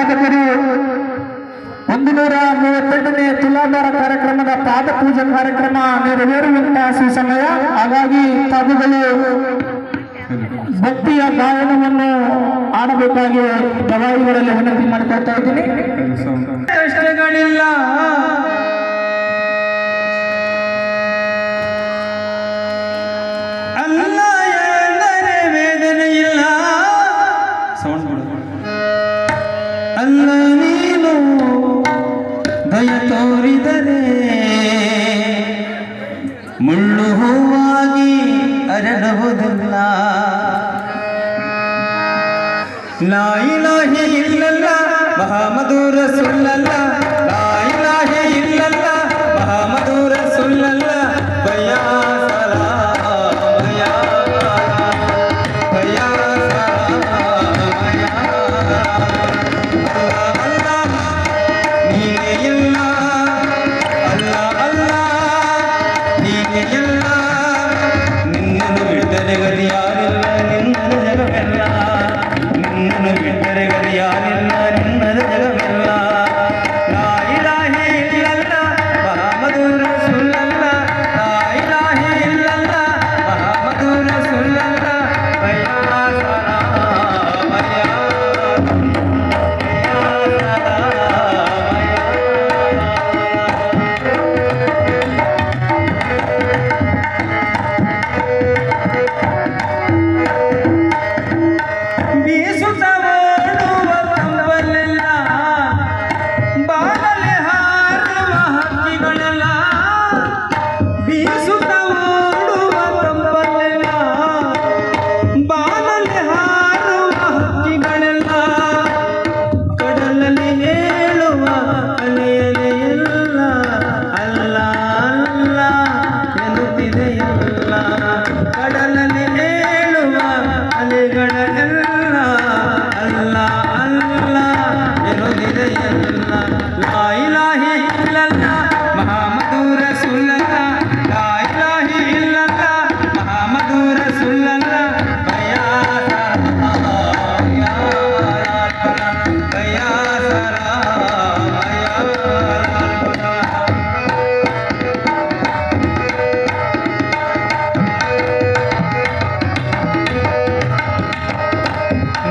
ಶಾಸಕರು ಒಂದು ನೂರ ತುಲಾಧಾರ ಕಾರ್ಯಕ್ರಮದ ಪಾದಪೂಜೆ ಕಾರ್ಯಕ್ರಮ ನೆರವೇರುವಂತಹ ಸುಸಮಯ. ಹಾಗಾಗಿ ತಾವುಗಳು ಭಕ್ತಿಯ ಗಾಯನವನ್ನು ಆಡಬೇಕಾಗಿ ದವಾಯಿಗಳಲ್ಲಿ ವಿನಂತಿ ಮಾಡಿಕೊಳ್ತಾ ಇದ್ದೀನಿ. ದಯ ತೋರಿದರೆ ಮುಳ್ಳು ಹೂವಾಗಿ ಅರಳುವುದಿಲ್ಲ ನಾಯಿಲಾಹಿ ಇಲ್ಲಲ್ಲ ಮಹಾಮಧುರ ಸುಲ್ಲಲ್ಲ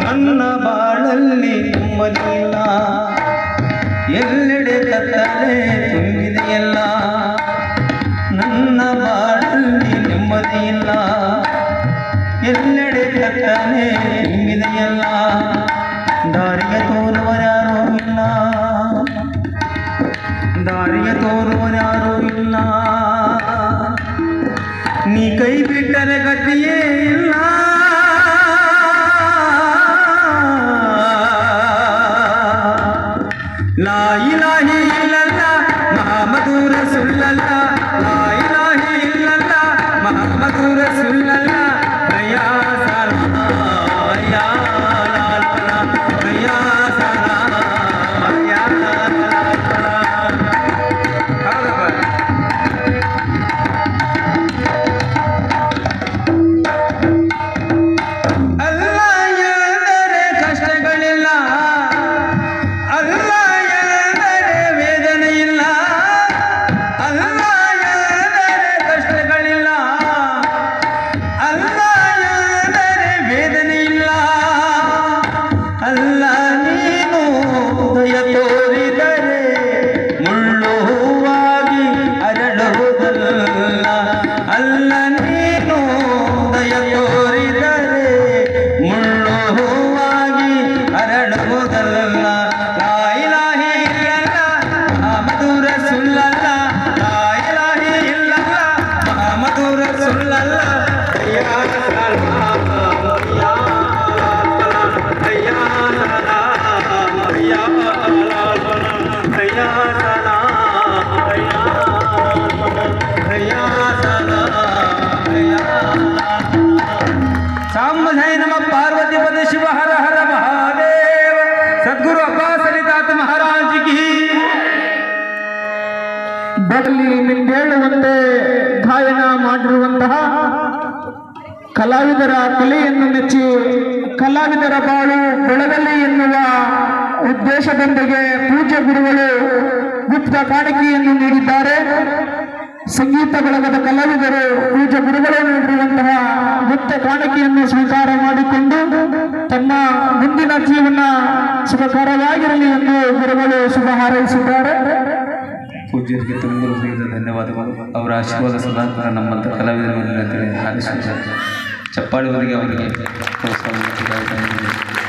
ನನ್ನ ಬಾಳಲ್ಲಿ ತುಂಬಲಿಲ್ಲ. ಎಲ್ಲೆಡೆ ತತ್ತ ಎಡೆ ಕತ್ತನೆ ತುಂಬಿದೆಯಲ್ಲ ದಾರಿಗೆ ತೋರುವರಾರೂ ಇಲ್ಲ ದಾರಿಗೆ ತೋರುವರಾರೂ ಇಲ್ಲ ನೀ ಕೈ ಬಿಟ್ಟರೆ ಗತಿಯೇ ಇಲ್ಲ ಲಾಯಿ ಲಾಹಿ ಇಲ್ಲಲ್ಲ ಮಹಾಮಧೂರ ಸುಳ್ಳಲ್ಲ ನೀನು ದಯತೋ ಬೆಡಲಿ ಮಿಂದೇಳುವಂತೆ ಗಾಯನ ಮಾಡಿರುವಂತಹ ಕಲಾವಿದರ ಕಲೆಯನ್ನು ಮೆಚ್ಚಿ ಕಲಾವಿದರ ಬಾಳು ಬೆಳಗಲಿ ಎನ್ನುವ ಉದ್ದೇಶದೊಂದಿಗೆ ಪೂಜ್ಯ ಗುರುಗಳು ಗುಪ್ತ ಕಾಣಿಕೆಯನ್ನು ನೀಡಿದ್ದಾರೆ. ಸಂಗೀತ ಬಳಗದ ಕಲಾವಿದರು ಪೂಜ್ಯ ಗುರುಗಳು ನೀಡಿರುವಂತಹ ಗುಪ್ತ ಕಾಣಿಕೆಯನ್ನು ಸ್ವೀಕಾರ ಮಾಡಿಕೊಂಡು ತಮ್ಮ ಮುಂದಿನ ಜೀವನ ಸುಖಕರವಾಗಿರಲಿ ಎಂದು ಗುರುಗಳು ಶುಭ ಹಾರೈಸಿದ್ದಾರೆ. ಪೂಜ್ಯರಿಗೆ ತುಂಬ ಹೃದಯದ ಧನ್ಯವಾದಗಳು ಅವರ ಆಶೀರ್ವಾದ ಸದಾಂತರ ನಮ್ಮಂಥ ಕಲಾವಿದರ ಮೇಲೆ ಹಾರಿಸುತ್ತಾರೆ ಚಪ್ಪಾಳಿ ಅವರಿಗೆ ಪ್ರೋತ್ಸಾಹ.